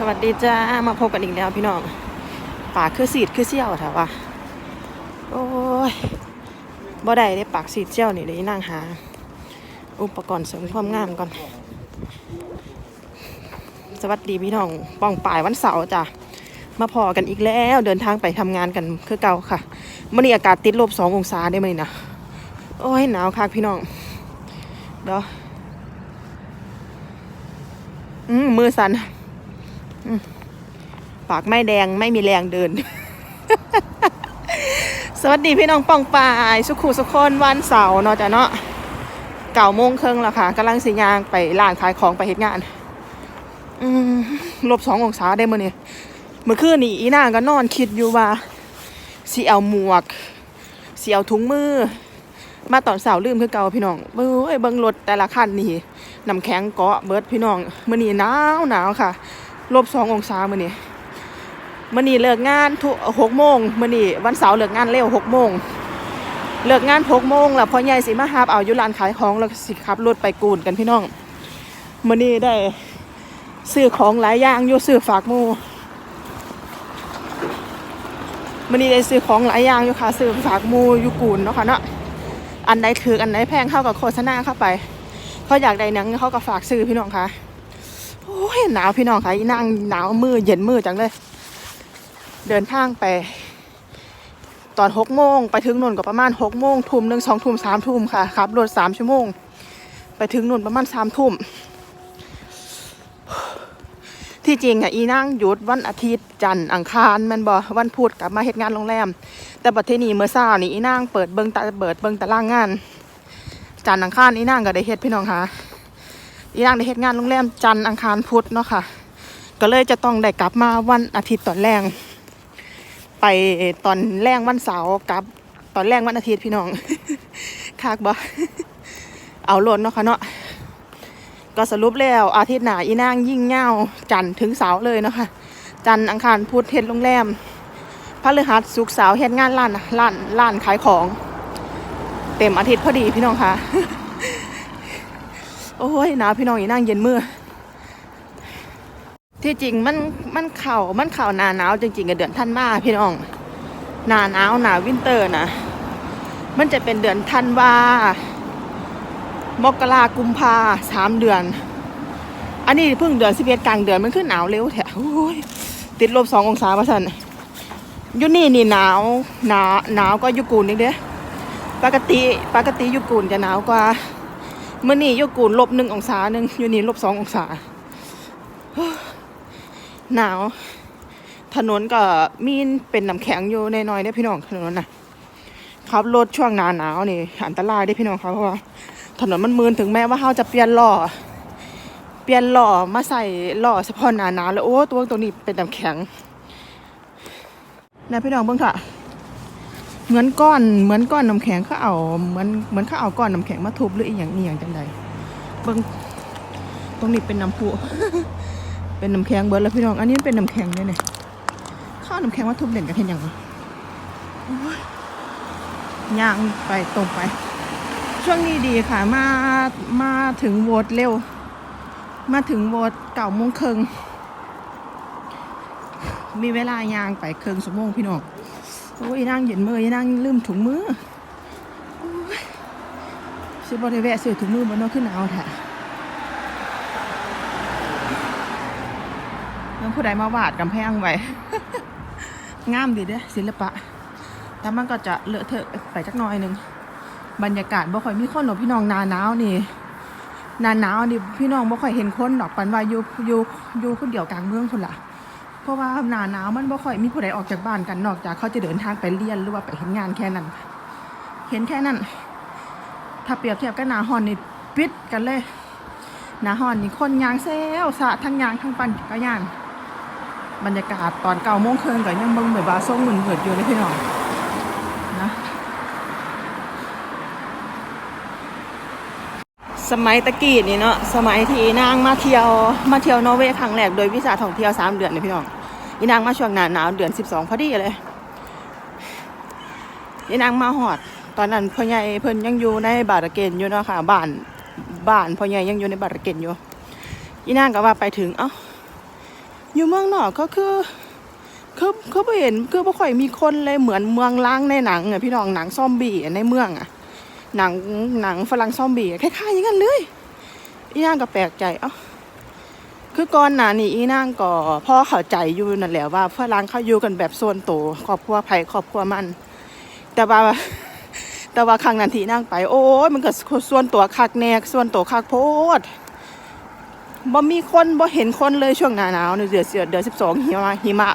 สวัสดีจ้า มาพบกันอีกแล้วพี่น้องปากคือสีดคือเซี่ยวแถวว่าโอ้ยบ่ได้ได้ปากสีดเซี่ยวนี่เลยนั่งหา อุปกรณ์เสริมความงามก่อน สวัสดีพี่น้องป้องป่ายวันเสาร์จ้ะมาพอกันอีกแล้วเดินทางไปทำงานกันคือเก่าค่ะมื่อนี้อากาศติดลบสององศาได้ไหมนะโอ้ยหนาวคักพี่น้องเดี๋ยวอืมมือสั่น ปากไม่แดงไม่มีแรงเดิน สวัสดีพี่น้องป้องปายสุขุสุคนวันเสาร์เนาะจ้ะเนาะเก่าโมงครึ่งแล้วค่ะกำลังสิยางไปร้านขายของไปเฮ็ดงานอืมลบสององศาได้มื่อนี้เมื่อคืนนี้อีนางก็นอนคิดอยู่ว่าสีเอาหมวกสีเอาถุงมือ มาตอนเสาร์ลืมคือเก่าพี่น้องเบ้ยเบิ่งรถแต่ละคันนี่น้ำแข็งเกาะเบิร์ดพี่น้องมื่อนี้หนาวหนาวค่ะ ลบสององศามื่อนี้มื่อนี้เลิกงานทุหกโมงมื่อนี้วันเสาร์เลิกงานเร็วหกโมงเลิกงานหกโมงแล้วพ่อใหญ่สิมาหาบเอายู่ร้านขายของแล้วสิขับรถไปกูนกันพี่น้องมื่อนี้ได้ซื้อของหลายอย่างอยู่ซื้อฝากมูมื่อนี้ได้ซื้อของหลายอย่างอยู่ค่ะซื้อฝากมูอยู่กูนเนาะค่ะเนาะอันใดถืออันใดแพงเข้ากับโฆษณาเข้าไปเขาอยากได้หนังเขาก็ฝากซื้อพี่น้องค่ะ อ้ยหนาวพี่น้องค่ะอีนั่งหนาวมือเย็นมือจังเลย เดินทางไป ตอนหกโมงไปถึงนนก็ประมาณหกโมงทุ่มหนึ่งสองทุ่มสามทุ่มค่ะขับรถสามชั่วโมง ไปถึงนนประมาณสามทุ่มที่จริงอะอีนั่งหยุดวันอาทิตย์จันทร์อังคารมันบ่วันพุธกลับมาเฮ็ดงานโรงแรม แต่บัดเทอนี้เมื่อเช้านี่อีนั่งเปิดเบิงตาเปิดเบิงตารางงาน จันทร์อังคารอีนั่งก็ได้เฮ็ดพี่น้องค่ะ อีนางได้เฮ็ดงานโรงแรมจันอังคารพุธเนาะค่ะ ก็เลยจะต้องได้กลับมาวันอาทิตย์ตอนแรง ไปตอนแรงวันเสาร์กลับตอนแรงวันอาทิตย์พี่น้องคากบ่เอาโลดเนาะค่ะเนาะก็สรุปแล้วอาทิตย์หน้าอีนางยิ่งเง่าจันถึงเสาร์เลยเนาะค่ะจันอังคารพุธเฮ็ดโรงแรมพฤหัสศุกเสาร์เฮ็ดงานร้านร้านร้านขายของ เต็มอาทิตย์พอดีพี่น้องค่ะ โอ้ยหนาวพี่น้องอีนั่งเย็นมือที่จริงมันมันเข่ามันเข่าหนาหนาวจริงๆกับเดือนท่านมาพี่น้องหนาหนาวหนาวินเตอร์นะมันจะเป็นเดือนธันวามกรากุมภาสามเดือน อันนี้เพิ่งเดือนสิบเอ็ดกลางเดือนมันขึ้นหนาวเร็วแถวโอ้ยติดลบสององศาประสันอยุนี่นี่หนาวหนาหนาวก็ยุกูนนี่เด้ปกติปกติยุกูนจะหนาวกว่า เมื่อนี่โยกูนลบหนึ่งองศาหนึ่งอยู่นี่ลบสององศา หนาว ถนนก็มีนเป็นน้ำแข็งอยู่ในน้อยๆได้พี่น้องถนนน่ะขับรถช่วงหนาหนาวนี่อันตรายได้พี่น้องครับเพราะว่าถนนมันมืนถึงแม้ว่าเขาจะเปลี่ยนล้อเปลี่ยนล้อมาใส่ล้อเฉพาะหนาหนาวแล้วโอ้ตัวตรงนี้เป็นน้ำแข็งนะพี่น้องเบิ่งค่ะ เหมือนก้อนเหมือนก้อนน้ำแข็งเขาเอาเหมือนเหมือนเขาเอาก้อนน้ำแข็งมาทุบหรืออีหยังอีหยังจังใดเบิ่งตรงนี้เป็นน้ำพุเป็นน้ำแข็งเบิดแล้วพี่น้อง อันนี้เป็นน้ำแข็งเนี่ยเนี่ยข้าน้ำแข็งมาทุบเด่นกันเห็นอยังวะย่างไปตรงไป ช่วงนี้ดีค่ะ มา มาถึงโวตเร็ว มาถึงโวตเก่าโมงครึ่งมีเวลาย่างไปครึ่งชั่วโมงพี่น้อง โอ้ยนั่งเย็นมือนั่งลืมถุงมือโอ้ยซื้อบริเวณซื้อถุงมือมันเอขึ้นเอาแท้แล้วผู้ใดมาวาดกำแพงไว้งามดีเด้ศิลปะ แต่มันก็จะเลอะเทอะไปจักหน่อยหนึ่งบรรยากาศบ่ค่อยมีคนหรอกพี่น้องนาหนาวนี่นาหนาวนี่พี่น้องบ่ค่อยเห็นคนดอกปันว่าอยู่อยู่อยู่คนเดียวกลางเมืองคนละ เพราะว่าหนาหนาวมันบ่ค่อยมีผู้ใดออกจากบ้านกันนอกจากเขาจะเดินทางไปเรียนหรือว่าไปเห็นงานแค่นั้น เห็นแค่นั้น ถ้าเปรียบเทียบกับหนาฮอนนี่ปิดกันเลยหนาฮอนนี่คนยางเซลสะทั้งยางทั้งปั่นจักรยานบรรยากาศตอนเก้าโมงครึ่งก็ยังเบิ่งแบบว่าส่งหมุนเหิดอยู่เลยพี่น้องนะสมัยตะกี้นี่เนาะสมัยที่นางมาเที่ยวมาเที่ยวนอร์เวย์ครั้งแรกโดยวิสาท่องเที่ยวสามเดือนเลยพี่น้อง อีนางมาช่วงหนาหนาวเดือนสิบสองพอดีเลยอีนางมาหอด ตอนนั้นพ่อใหญ่เพิ่นยังอยู่ในบาร์เกนอยู่เนาะค่ะบ้านบ้านพ่อใหญ่ยังอยู่ในบาร์เกนอยู่อีนางก็ว่าไปถึงเอ้าอยู่เมืองนอกก็คือคือคือบ่เห็นคือบ่ค่อยมีคนเลยเหมือนเมืองล้างในหนังอะพี่น้องหนังซอมบี้ในเมืองอะหนังหนังฝรั่งซอมบี้คล้ายๆอย่างนั้นเลยอีนางก็แปลกใจเอ้า คือก่อนหน้านี้อีนางก็พ่อเข้าใจอยู่นั่นแหละว่าฝรั่อล้างเขาอยู่กันแบบส่วนตัวครอบครัวไผครอบครัวมัน แต่ว่าแต่ว่าครั้งนั้นที่นั่งไป โอ้ยมันก็ส่วนตัวคักแนกส่วนตัวคักโพดบ่มีคนบ่เห็นคนเลยช่วงหน้าหนาวในเดือนเสือเดือนสิบสองหิมะหิมะ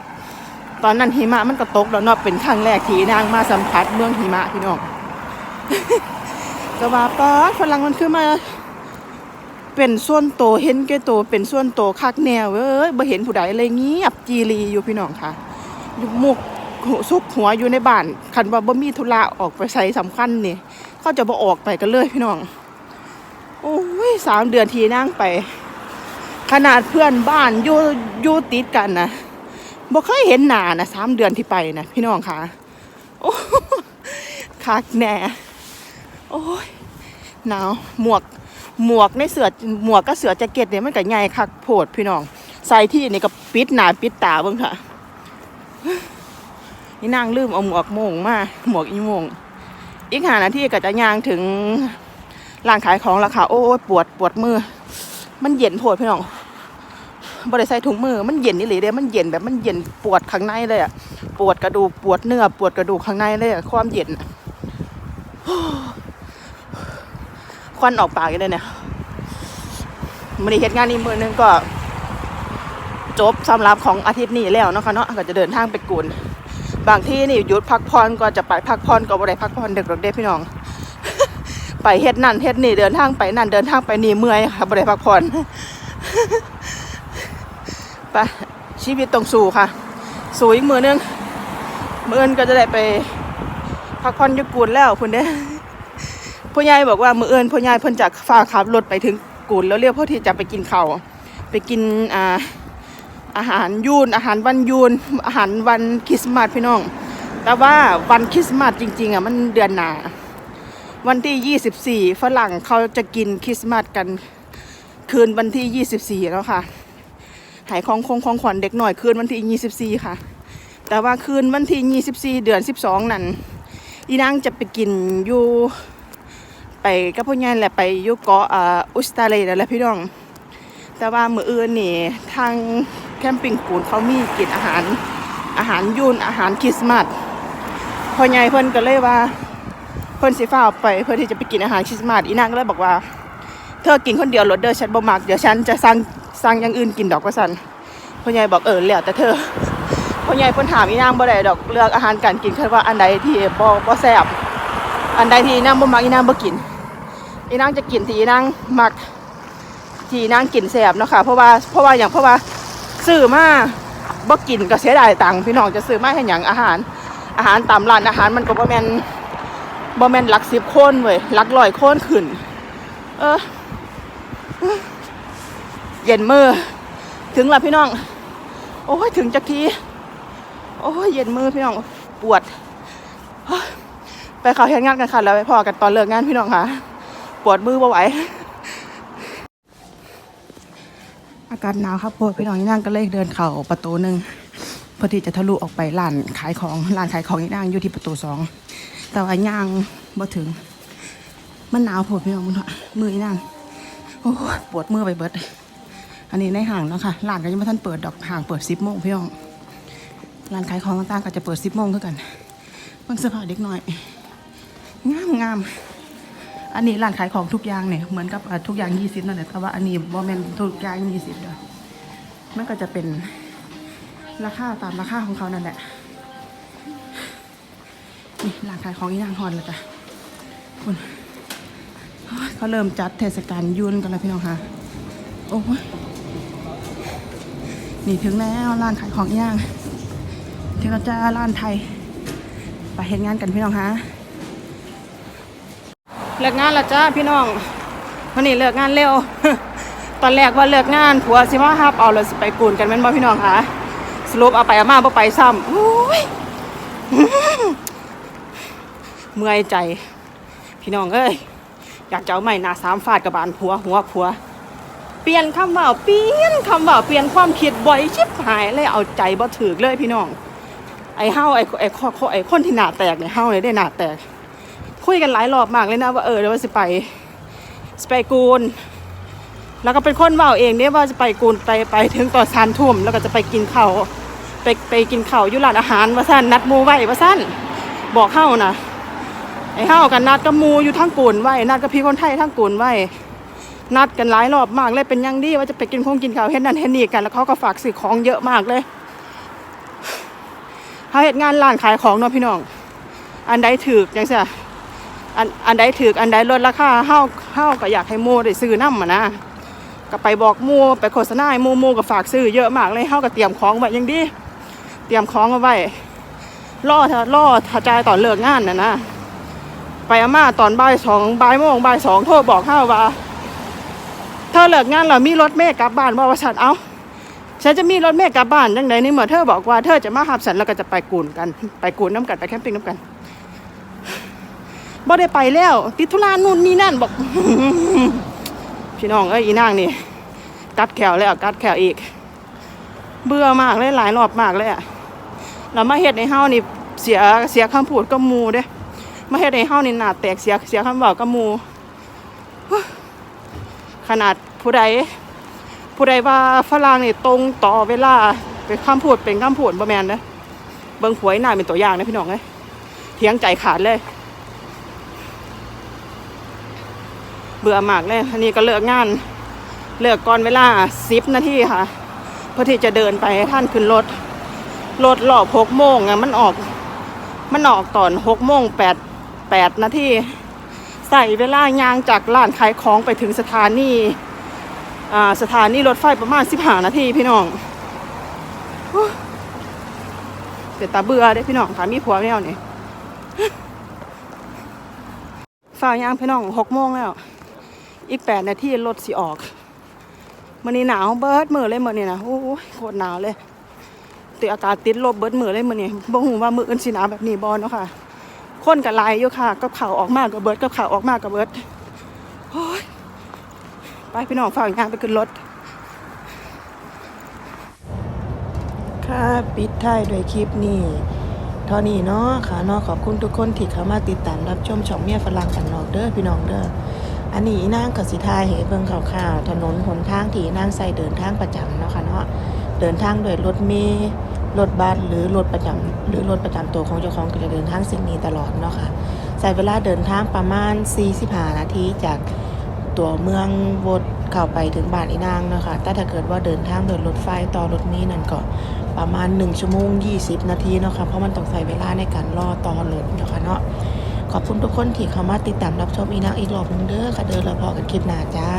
ตอนนั้นหิมะมันก็ตกแล้วเนาะเป็นครั้งแรกที่นางมาสัมผัสเมืองหิมะพี่น้องก็ว่าป้าฝรั่งมันคือมา เป็นส่วนโตเห็นแก่โตเป็นส่วนโตคักแนวเว้ยบ่เห็นผู้ใดเลยเงียบจีรีอยู่พี่น้องค่ะมุกหูซุกหัวอยู่ในบ้านคันว่าบ่มีธุระออกไปใช้สำคัญนี่เขาจะบ่ออกไปกันเลยพี่น้อง โอ้ยสามเดือนทีนั่งไป ขนาดเพื่อนบ้านอยู่อยู่ติดกันนะบ่เคยเห็นหน้านะสามเดือนที่ไปนะพี่น้องค่ะโอ้คักแน่โอ้ยหนาวหมวก หมวกในเสือหมวกก็เสือแจ็คเก็ตเนี่ยมันก็ใหญ่คักโพดพี่น้อง ใส่ที่นี่ก็ปิดหนาปิดตาเบิ่งค่ะนี่นางลืมเอาหมวกโมงมาหมวกอีโมง อีกหานาที่ก็จะย่างถึงร้านขายของราคาโอ้ยปวดปวดมือ มันเย็นโพดพี่น้องบริใส่ถุงมือมันเย็นนี่หรือเด้มันเย็นแบบมันเย็นปวดข้างในเลยอะปวดกระดูกปวดเนื้อปวดกระดูกข้างในเลยอะความเย็นอะ ควันออกปากอยู่เลยเนี่ยมันเหตุงานนี้มือหนึงก็ จบสำหรับของอาทิตย์นี้แล้วนะคะเนาะก็จะเดินทางไปกุนบางที่นี่หยุดพักผ่อนก็จะไปพักผ่อนก็บ่ได้พักผ่อนเด็กๆเด้พี่น้อง ไปเฮ็ดนั่นเฮ็ดนี่เดินทางไปนั่นเดินทางไปนี่เมื่อยค่ะบ่ได้พักผ่อนไปชีวิตต้องสู้ค่ะ สู้อีกมือหนึงมืออื่นก็จะได้ไปพักผ่อนยุกูนแล้วคุณเด้ พ่อใหญ่บอกว่ามือเอินพ่อใหญ่เพิ่นจะฝาขับรถไปถึงกูนแล้วเรียกพ่อที่จะไปกินข้าวไปกินอ่าอาหารยูนอาหารวันยูนอาหารวันคริสต์มาสพี่น้อง แต่ว่าวันคริสต์มาสจริงๆอะมันเดือนหนาวันที่ 24 ฝรั่งเขาจะกินคริสต์มาสกันคืนวันที่ 24 แล้วค่ะ หายของคงของขวัญเด็กหน่อยคืนวันที่ 24 ค่ะ แต่ว่าคืนวันที่ 24 เดือน 12 นั่นอีนางจะไปกินอยู่ ไปกับพ่อใหญ่แหละไปยู่เกาะอ,อุสตาเลนั่นแหละพี่น้อง แต่ว่ามื้ออื่นนี่ทางแคมปิ้งปูนเขามีกินอาหารอาหารยูนอาหารคริสต์มาสพ่อใหญ่เพิ่นก็เลยว่าเพิ่นสิฟ้าไปเพื่อที่จะไปกินอาหารคริสต์มาสอีนางก็เลยบอกว่า เธอกินคนเดียวรถเด้อฉันบ่มักเดี๋ยวฉันจะสั่งสั่งอย่างอื่นกินดอกว่าซั่นพ่อใหญ่บอกเออแล้วแต่เธอพ่อใหญ่เพิ่นถามอีนางบ่ได้ดอกเลือกอาหารการกินคือว่าอันใดที่บ่บ่แซ่บอันใดที่อีนางบ่มักอีนางบ่กิน อีนางจะกินที่อีนางมักที่อีนางกินแซ่บเนาะค่ะเพราะว่าเพราะว่าอย่างเพราะว่าซื้อมาบ่กินก็เสียดายตังค์พี่น้องจะซื้อมาให้หยังอาหาร อาหารตามร้านอาหารมันก็บ่แมนบ่แมนหลัก10คนเว้ยหลักร้อยคนขึ้น เออเย็นมือถึงล้วพี่น้อง โอ้ยถึงจักทีโอ้ยเย็นมือพี่น้องปวด ไปเขาเฮ็ดงานกันค่ะแล้วไปพอกันตอนเลิกงานพี่น้องค่ะ ปวดมือบ่ไหว อากาศหนาวครับปวดพี่น้องนี่นั่งก็เลยเดินเข่าประตูหนึ่งเพื่อที่จะทะลุออกไปร้านขายของร้านขายของนี่นั่งอยู่ที่ประตูสองแต่ว่าย่างบ่ถึง มันหนาวปวดพี่น้องมันมือนี่นั่งโอ้ปวดมือไปเบิด อันนี้ในห้างเนาะค่ะร้านก็ยังไม่ทันเปิดดอกห้างเปิดสิบโมงพี่น้องร้านขายของต่างๆก็จะเปิดสิบโมงเท่ากันเพิ่งเสื้อผ้าเด็กหน่อยงามงาม อันนี้ร้านขายของทุกอย่างเนี่ยเหมือนกับทุกอย่างยี่สิบนั่นแหละแต่ว่าอันนี้บอแมนทุกอย่างยี่สิบเด้อมันก็จะเป็นราคาตามราคาของเขานั่นแหละนี่ร้านขายของอีนางฮอนแล้วจ้ะคุณเขาเริ่มจัดเทศกาลยุนกันแล้วพี่น้องค่ะโอ้ยนี่ถึงแล้วร้านขายของอีนางถึงเราจะร้านไทยไปเห็นงานกันพี่น้องฮะ เลิกงานแล้วจ้าพี่น้องวันนี้เลิกงานเร็ว ตอนแรกว่าเลิกงานผัวสิมาฮับเอาเลยสิไปกูนกันแม่นบ่พี่น้องคะสรุปเอาไปเอามาบ่ไปซ้ำโอ้ยเมื่อยใจ พี่น้องเอ้ยอยากจะเอาไม้นาสามฟาดกับบานผัวหัวผัว เปลี่ยนคำว่าเปลี่ยนคำว่าเปลี่ยนความคิดบ่อยชิบหายเลยเอาใจบ่ถือเลยพี่น้อง ไอ้เฮาไอ้ไอ้ข้อไอ้คนที่หนาแตกเนี่ยเฮาเนี่ยได้หนาแตก คุยกันหลายรอบมากเลยนะว่าเออเดี๋ยวว่าสิไปสไปกูนแล้วก็เป็นคนว่าเองเนี่ยว่าจะไปกูนไปไปถึงตอนสามทุ่มแล้วก็จะไปกินข้าวไปไปกินข้าวอยู่ร้านอาหารว่าสั้นนัดมูไว้ว่าสั้นบอกเฮานะไอ้เฮากันนัดกับมูอยู่ทั้งกูนไว้นัดกับพี่คนไทยทั้งกูนไว้นัดกันหลายรอบมากเลยเป็นยังดีว่าจะไปกินคงกินข้าวเฮ็ดนั่นเฮ็ดนี่กันแล้วเขาก็ฝากซื้อของเยอะมากเลยเขาเฮ็ดงานร้านขายของเนาะพี่น้อง อันใดถือกจังซี่ อันอันใดถืออันใดลดราคาเฮาเฮาก็อยากให้มูได้ซื้อนำอะนะก็ไปบอกมูไปโฆษณาให้มูมูก็ฝากซื้อเยอะมากเลยเฮาก็เตรียมของไว้อยังดี เตรียมของเอาไว้รอเธอรอถ้าจายตอนเลิกงานนะนะไปอาม่าตอนบ่ายสองบ่ายโมงบ่ายสองโทรบอกเฮาว่าเธอเลิกงานแล้วมีรถเมล์กลับบ้านว่าว่าฉันเอาฉันจะมีรถเมล์กลับบ้านยังไงนี่เมื่อเธอบอกว่าเธอจะมาหับฉันแล้วก็จะไปกูนกันไปกูนน้ำกันไปแคมปิ้งน้ำกัน บ่ได้ไปแล้ว ติดธุระนู่นนี่นั่นบอกพี่น้องเอ้ยอีนางนี่กัดแขวแล้วกัดแขวอีก เบื่อมากเลยหลายรอบมากเลยอะแล้วมาเฮ็ดในเฮานี่เสียเสียคำพูดกับหมูเด้มาเฮ็ดในเฮานี่หนาแตกเสียเสียคำเว้ากับหมูขนาดผู้ใดผู้ใดว่าฝรั่งนี่ตรงต่อเวลาเป็นคำพูดเป็นคำพูดบ่แมนนะเบิ่งหวยหน้าเป็นตัวอย่างนะพี่น้องเอ้ยเถียงใจขาดเลย เบื่อมากเลยอันนี้ก็เลิกงาน เลิกก่อนเวลาสิบนาทีค่ะเพื่อที่จะเดินไปให้ท่านขึ้นรถรถรอหกโมงอะมันออก มันออกตอนหกโมงแปดแปดนาทีใส่เวลายางจากร้านขายของไปถึงสถานีอ่าสถานีรถไฟประมาณสิบห้านาทีพี่น้องเป็นตาเบื่อเด้พี่น้องค่ะมีผัวแมวนี่ฝ่ายยางพี่น้องหกโมงแล้ว อีกแปดนาทีรถสิออกมันนี้หนาวเบิร์ดมือเลยมือนี่นะโอ้ยโคตรหนาวเลยติอากาศติดลบเบิร์ดมือเลยมือนี่บ่หูว่ามืออื่นสิหนาวแบบนี้บอลเนาะค่ะคนกับลายอยู่ค่ะกับข่าวออกมากกับเบิร์ดกับข่าวออกมากกับเบิร์ดโอ้ยไปพี่น้องฝากงานไปขึ้นรถค่ะปิดท้ายด้วยคลิปนี้เท่านี้เนาะค่ะเนาะขอบคุณทุกคนที่เข้ามาติดตามรับชมช่องเมียฝรั่งกันนอกเด้อพี่น้องเด้อ อันนี้นางกับสิทายให้เบิ่งข่าวๆถนนหนทางที่นางใส่เดินทางประจำเนาะค่ะเนาะเดินทางโดยรถเมล์รถบัสหรือรถประจำหรือรถประจำตัวของเจ้าของก็จะเดินทางสิ่งนี้ตลอดเนาะค่ะใช้เวลาเดินทางประมาณ45นาทีจากตัวเมืองวดเข้าไปถึงบ้านอีนางเนาะค่ะแต่ถ้าเกิดว่าเดินทางโดยรถไฟต่อรถเมล์นั่นก็ประมาณ 1 ชั่วโมง 20 นาทีเนาะค่ะเพราะมันต้องใช้เวลาในการรอต่อรถเนาะค่ะเนาะ ขอบคุณทุกคนที่เข้ามาติดตามรับชมอีนางอีกรอบนึงเด้อค่ะเดินแล้วพอกันคลิปหน้าจ้า